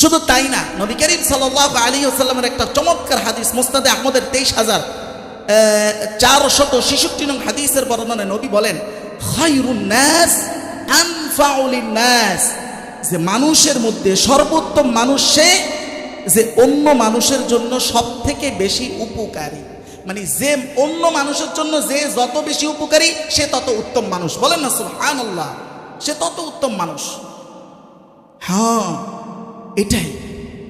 শুধু তাই না, নবী করিম সাল্লাহ আলী আসাল্লামের একটা চমৎকার হাদিস মুস্তাদে আহমদের তেইশ হাজার চারশত ছেষট্টি নং হাদিসের বর্ণনায় নবী বলেন যে মানুষের মধ্যে সর্বোত্তম মানুষ সে, যে অন্য মানুষের জন্য সব থেকে বেশি উপকারী। মানে যে অন্য মানুষের জন্য যে যত বেশি উপকারী, সে তত উত্তম মানুষ। বলেন না, সুবহানাল্লাহ, সে তত উত্তম মানুষ। হ্যাঁ এটাই।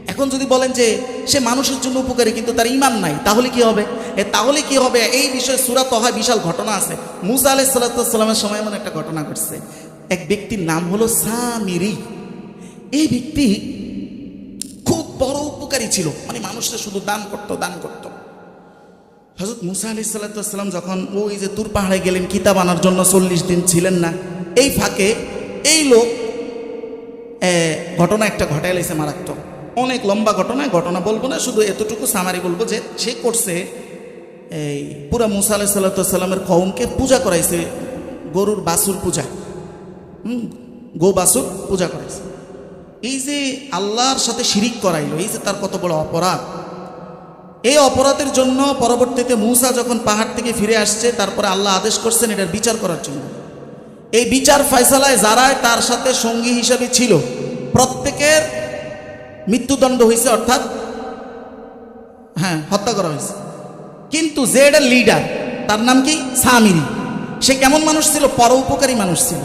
এখন যদি বলেন যে সে মানুষের জন্য উপকারী, কিন্তু তার ইমান নাই, তাহলে কি হবে? তাহলে কি হবে? এই বিষয়ে সুরাত হয় বিশাল ঘটনা আছে। মুসা আলাই সাল্লামের সময় এমন একটা ঘটনা ঘটছে। এক ব্যক্তির নাম হলো সামিরি। এই ব্যক্তি খুব বড় উপকারী ছিল। মানে মানুষের শুধু দান করতো দান করতো। হজরত মুসা আলি সাল্লাম যখন ওই যে তুর পাহাড়ে গেলেন, কিতাব আনার জন্য চল্লিশ দিন ছিলেন না, এই ফাঁকে এই লোক ঘটনা একটা ঘটাই লাইছে মারাত্মক। অনেক লম্বা ঘটনা ঘটনা বলব না, শুধু এতটুকু সামারি বলব যে সে করছে, এই পুরা মুসা আলাহ সাল্লামের কৌমকে পূজা করাইছে, গরুর বাসুর পূজা। হুম? গো বাসুর পূজা করাইছে। এই যে আল্লাহর সাথে শিরিক করাইলো, এই যে তার কত বড় অপরাধ। এই অপরাধের জন্য পরবর্তীতে মূসা যখন পাহাড় থেকে ফিরে আসছে, তারপরে আল্লাহ আদেশ করছেন এটার বিচার করার জন্য। এই বিচার ফয়সালায় যারাই তার সাথে সঙ্গী হিসাবে ছিল, প্রত্যেকের মৃত্যুদণ্ড হয়েছে, অর্থাৎ হ্যাঁ হত্যা করা হয়েছে। কিন্তু যে এটা লিডার তার নাম কি? সামিরি। সে কেমন মানুষ ছিল? পরোপকারী মানুষ ছিল।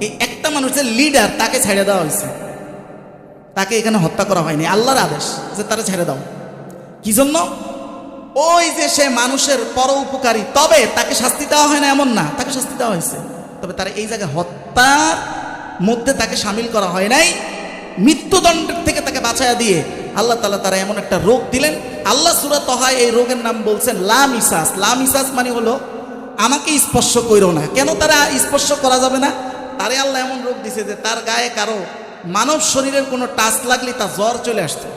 এই একটা মানুষের লিডার তাকে ছেড়ে দেওয়া হয়েছে। তাকে এখানে হত্যা করা হয়নি। আল্লাহর আদেশ যে তারা ছেড়ে দাও। কি জন্য? ওই যে সে মানুষের পর উপকারী তবে তাকে শাস্তি দেওয়া হয় না, এমন না। তাকে শাস্তি দেওয়া হয়েছে। তবে তারা এই জায়গায় হত্যার মধ্যে তাকে সামিল করা হয় নাই। মৃত্যুদণ্ডের থেকে তাকে বাঁচায়া দিয়ে আল্লাহ তালা তারা এমন একটা রোগ দিলেন। আল্লাহ সুরাত হয় এই রোগের নাম বলছেন লামিসাস লামিসাস মানে হলো, আমাকে স্পর্শ করো না। কেন তারা স্পর্শ করা যাবে না? তারে আল্লাহ এমন রোগ দিছে যে তার গায়ে কারও মানব শরীরের কোনো টাচ লাগলে তার জ্বর চলে আসতো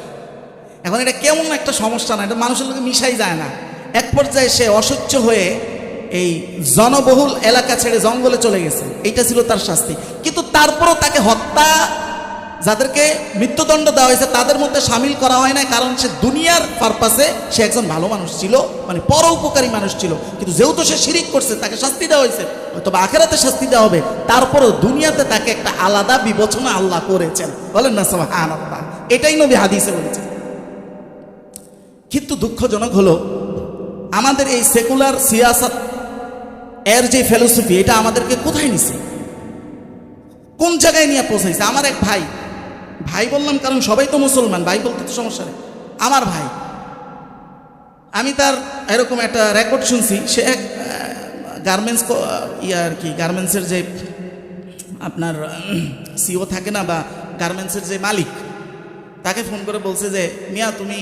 এখন এটা কেমন একটা সমস্যা না, এটা মানুষের লোকে মিশাই যায় না। এক পর্যায়ে সে অসহ্য হয়ে এই জনবহুল এলাকা ছেড়ে জঙ্গলে চলে গেছে। এইটা ছিল তার শাস্তি। কিন্তু তারপরও তাকে হত্যা, যাদেরকে মৃত্যুদণ্ড দেওয়া হয়েছে, তাদের মধ্যে সামিল করা হয় না কারণ সে দুনিয়ার পারপাসে সে একজন ভালো মানুষ ছিল মানে পর উপকারী মানুষ ছিল। কিন্তু যেহেতু সে শিরিক করছে, তাকে শাস্তি দেওয়া হয়েছে তবে আখেরাতে শাস্তি দেওয়া হবে, তারপরও দুনিয়াতে তাকে একটা আলাদা বিবেচনা আল্লাহ করেছেন। বলেন না সবাই আনাল্লাহ এটাই নবী হাদিসে বলেছেন। কিন্তু দুঃখজনক হলো, আমাদের এই সেকুলার সিয়াসত এর যে ফিলোসফি এটা আমাদেরকে কোথায় নিছে? কোন জায়গায় নিয়ে পৌঁছাইছে? আমার এক ভাই ভাই বললাম কারণ সবাই তো মুসলমান, ভাই বলতে তো সমস্যা নেই। আমার ভাই, আমি তার এরকম একটা রেকর্ড শুনছি, সে এক গার্মেন্টস ইয়ে আর কি গার্মেন্টসের যে আপনার সিও থাকে না, বা গার্মেন্টসের যে মালিক, তাকে ফোন করে বলছে যে, মিয়া, তুমি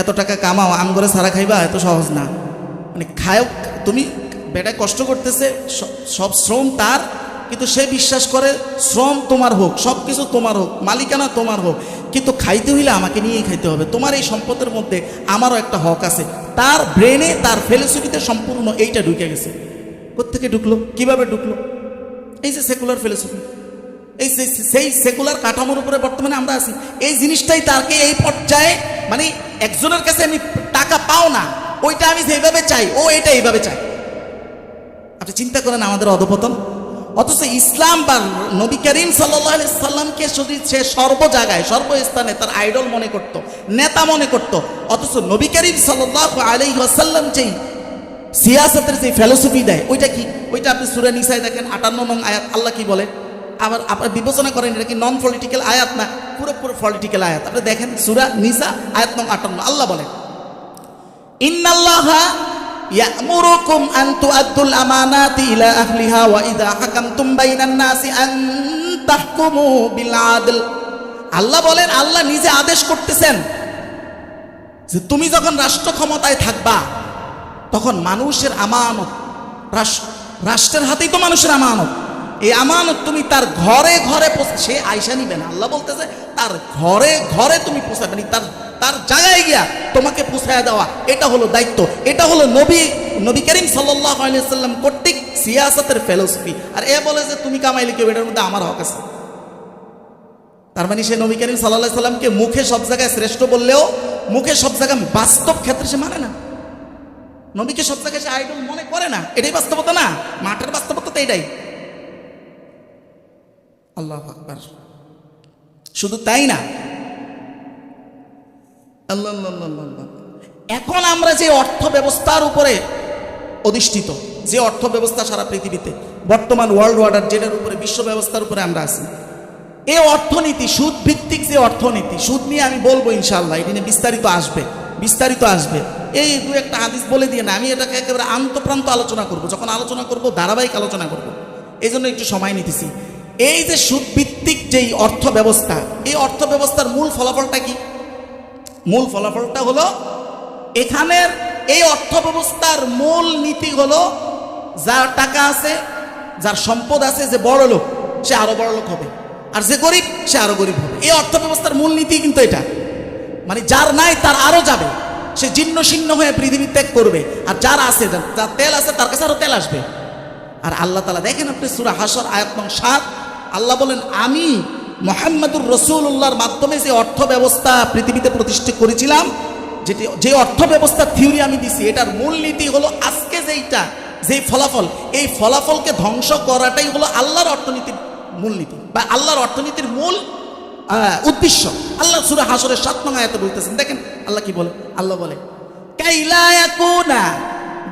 এত টাকা কামাও আম করে সারা খাইবা, এত সহজ না। মানে খায়ক তুমি বেটায় কষ্ট করতেছে সব শ্রম তার, কিন্তু সে বিশ্বাস করে শ্রম তোমার হোক সব কিছু তোমার হোক, মালিকানা তোমার হোক, কিন্তু খাইতে হইলে আমাকে নিয়েই খাইতে হবে। তোমার এই সম্পদের মধ্যে আমারও একটা হক আছে। তার ব্রেনে, তার ফিলোসফিতে সম্পূর্ণ এইটা ঢুকে গেছে। কোথেকে ঢুকলো? কীভাবে ঢুকলো? এই যে সেকুলার ফিলোসফি এই সেই সেকুলার কাঠামোর উপরে বর্তমানে আমরা আছি। এই জিনিসটাই তাকে এই পর্যায়ে মানে একজনের কাছে আমি টাকা পাও না, ওইটা আমি যেভাবে চাই, ও এটা এইভাবে চাই আপনি চিন্তা করেন আমাদের অধপতন? অথচ ইসলাম বা নবী করিম সাল্লামকে সে সর্ব জায়গায় সর্বস্থানে তার আইডল মনে করত, নেতা মনে করত, অথচ নবী করিম সাল্লাহ আলাই আসাল্লাম যেই সিয়াসতের যে ফিলোসফি দেয়, ওইটা কি? ওইটা আপনি সুরা নিসায় দেখেন, আটান্ন নং আয়াত, আল্লাহ কি বলে? আবার আপনার বিবেচনা করেন, এটা কি নন পলিটিক্যাল আয়াত না পুরো পুরো পলিটিক্যাল আয়াত? আপনি দেখেন সুরা নিসা, আয়াত নং আটান্ন, আল্লাহ বলেন, ইন্নাল্লাহা ইয়ামুরুকুম আন তুআদ্দুল আমানাতি ইলা আহলিহা ওয়া ইযা হাকামতুম বাইনান নাসি আন তাহকুমু বিল আদল আল্লাহ বলেন, আল্লাহ নিজে আদেশ করতেছেন যে তুমি যখন রাষ্ট্র ক্ষমতায় থাকবা, তখন মানুষের আমানত রাষ্ট্রের হাতেই তো মানুষের আমানত। এই আমানত তুমি তার ঘরে ঘরে সে আয়সা নিবে না। আল্লাহ বলতেছে, তার ঘরে ঘরে তুমি পৌঁছাবে মানে তার তার জায়গায় গিয়া তোমাকে পৌঁছায় দেওয়া, এটা হলো দায়িত্ব। এটা হলো নবী নবী করিম আলিয়াল্লাম কর্তৃক সিয়াসতের ফেলোসফি। আর এ বলে যে, তুমি কামাইলে কেউ, এটার মধ্যে আমার হক আছে। তার মানে সে নবী করিম সাল্লাহ সাল্লামকে মুখে সব জায়গায় শ্রেষ্ঠ বললেও, মুখে সব জায়গায় বাস্তব ক্ষেত্রে সে মানে না। নবীকে সব জায়গায় সে আইডল মনে করে না। এটাই বাস্তবতা না। মাঠের বাস্তবতা তো এটাই। আল্লাহ আকবার। শুধু তাই না? আল্লাহ। এখন আমরা যে অর্থ ব্যবস্থার উপরে অধিষ্ঠিত, যে অর্থ ব্যবস্থা সারা পৃথিবীতে, বর্তমান ওয়ার্ল্ড অর্ডার যেটার উপরে, বিশ্ব ব্যবস্থার উপরে আমরা আছি এই অর্থনীতি সুদ ভিত্তিক যে অর্থনীতি, সুদ নিয়ে আমি বলব ইনশাল্লাহ এটি নিয়ে বিস্তারিত আসবে বিস্তারিত আসবে। এই দু একটা হাদিস বলে দিয়ে না, আমি এটাকে একেবারে আন্তপ্রান্ত আলোচনা করব, যখন আলোচনা করব, ধারাবাহিক আলোচনা করব। এই জন্য একটু সময় নিতেছি। এই যে সুদভিত্তিক যেই অর্থ ব্যবস্থা এই অর্থ ব্যবস্থার মূল ফলাফলটা কি? মূল ফলাফলটা হলো, এখানের এই অর্থ ব্যবস্থার মূল নীতি হলো, যার টাকা আছে, যার সম্পদ আছে, যে বড় লোক, সে আরও বড় লোক হবে। আর যে গরিব, সে আরও গরিব হবে। এই অর্থ ব্যবস্থার মূল নীতি কিন্তু এটা। মানে যার নাই, তার আরও যাবে। সে জীর্ণ শীর্ণ হয়ে পৃথিবী ত্যাগ করবে। আর যার আছে, যার তেল আছে, তার কাছে আরও তেল আসবে। আর আল্লাহ তালা দেখেন আপনি সুরা হাসর আয়াত নং সাত আল্লাহ বলেন, আমি মোহাম্মদুর রসুল্লাহর মাধ্যমে যে অর্থ ব্যবস্থা পৃথিবীতে প্রতিষ্ঠা করেছিলাম, যেটি, যে অর্থ ব্যবস্থার থিওরি আমি দিছি, এটার মূল নীতি হলো আজকে যেইটা, যেই ফলাফল, এই ফলাফলকে ধ্বংস করাটাই হলো আল্লাহর অর্থনীতির মূলনীতি বা আল্লাহর অর্থনীতির মূল উদ্দেশ্য। আল্লাহ সুরা হাসরের সাত নং আয়াতে বলতেছেন, দেখেন, আল্লাহ কি বলে? আল্লাহ বলে কাইলা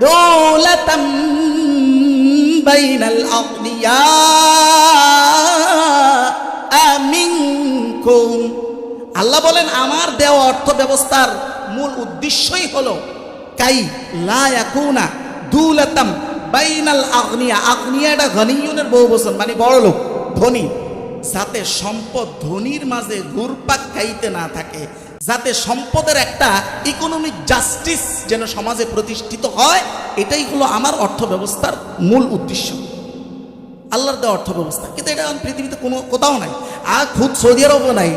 দৌলাতাম বাইনাল আগনিয়া আমিনকুম। আল্লাহ বলেন, আমার দেওয়া অর্থ ব্যবস্থার মূল উদ্দেশ্যই হলো, কাই লা ইয়াকুনা দুলাতাম বাইনাল আগনিয়া আগনিয়া এটা ঘনিয়নের বহু বচন মানে বড় লোক, ধনী। যাতে সম্পদ ধনীর মাঝে ঘুরপাক খাইতে না থাকে, যাতে সম্পদের একটা ইকোনমিক জাস্টিস যেন সমাজে প্রতিষ্ঠিত হয় এটাই হলো আমার অর্থ ব্যবস্থার মূল উদ্দেশ্য। আল্লাহর দেওয়া অর্থ ব্যবস্থা কিন্তু এটা পৃথিবীতে কোনো কোথাও নাই। আর খুদ সৌদি আরবও নাই।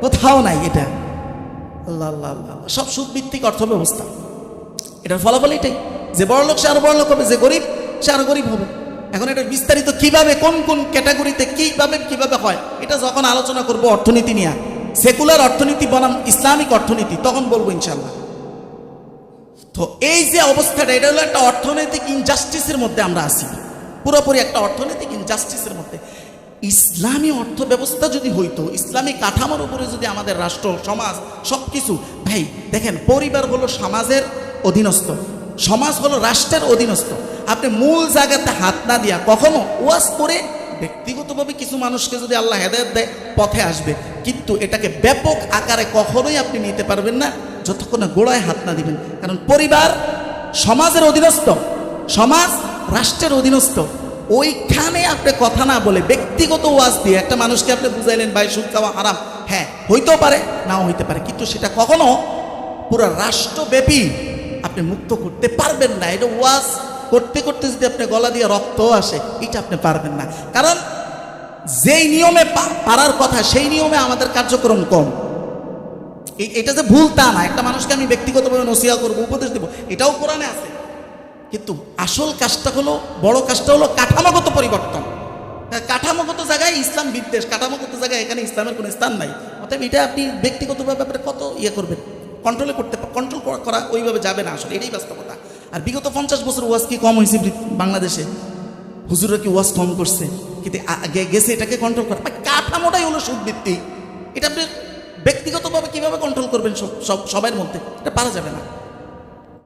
কোথাও নাই এটা। আল্লাহ আল্লাহ আল্লাহ আল্লাহ। সব সুদভিত্তিক অর্থ ব্যবস্থা এটার ফলাফল এটাই। যে বড় লোক, সে আরও বড় লোক হবে। যে গরিব, সে আরও গরিব হবে। এখন এটা বিস্তারিত কীভাবে, কোন কোন ক্যাটাগরিতে কীভাবে কীভাবে হয়, এটা যখন আলোচনা করব অর্থনীতি নিয়ে। সেকুলার অর্থনীতি বনাম ইসলামিক অর্থনীতি, তখন বলব ইনশাল্লাহ তো এই যে অবস্থাটা, এটা হলো একটা অর্থনৈতিক ইনজাস্টিসের মধ্যে আমরা আছি। পুরোপুরি একটা অর্থনৈতিক ইনজাস্টিসের মধ্যে। ইসলামী অর্থ ব্যবস্থা যদি হইতো, ইসলামী কাঠামোর উপরে যদি আমাদের রাষ্ট্র, সমাজ সব কিছু ভাই, দেখেন, পরিবার হলো সমাজের অধীনস্থ, সমাজ হলো রাষ্ট্রের অধীনস্থ। আপনি মূল জায়গাতে হাত না দিয়া কখনো ওয়াজ করে ব্যক্তিগতভাবে কিছু মানুষকে যদি আল্লাহ হেদায়ত দেয়, পথে আসবে। কিন্তু এটাকে ব্যাপক আকারে কখনোই আপনি নিতে পারবেন না। যতক্ষণ না গোড়ায় হাত না দিবেন। কারণ পরিবার সমাজের অধীনস্থ, সমাজ রাষ্ট্রের অধীনস্থ। ওইখানে আপনি কথা না বলে ব্যক্তিগত ওয়াজ দিয়ে একটা মানুষকে আপনি বুঝাইলেন, ভাই, সুদ খাওয়া হারাম। হ্যাঁ হইতেও পারে, নাও হইতে পারে। কিন্তু সেটা কখনো পুরো রাষ্ট্রব্যাপী আপনি মুক্ত করতে পারবেন না। এটা ওয়াজ করতে করতে যদি আপনি গলা দিয়ে রক্ত আসে, এটা আপনি পারবেন না। কারণ যেই নিয়মে পারার কথা, সেই নিয়মে আমাদের কার্যক্রম কম। এটা যে ভুল তা না একটা মানুষকে আমি ব্যক্তিগতভাবে নসিয়া করব উপদেশ দেবো এটাও কোরআনে আছে। কিন্তু আসল কাজটা হলো বড় কাজটা হলো কাঠামোগত পরিবর্তন। হ্যাঁ, কাঠামোগত জায়গায় ইসলাম বিদ্বেষ কাঠামোগত জায়গায় এখানে ইসলামের কোনো স্থান নাই। অতএব এটা আপনি ব্যক্তিগতভাবে আপনি কত ইয়ে করবেন? কন্ট্রোলে করতে কন্ট্রোল করা ওইভাবে যাবে না আসলে এটাই বাস্তবতা। আর বিগত পঞ্চাশ বছর ওয়াজ কি কম হয়েছে বাংলাদেশে? হুজুরা কি ওয়াজ কম করছে? কিন্তু গেছে এটাকে কন্ট্রোল করা। কাঠামোটাই হলো সুদভিত্তিক। এটা আপনি ব্যক্তিগতভাবে কীভাবে কন্ট্রোল করবেন সব সব সবার মধ্যে? এটা পারা যাবে না।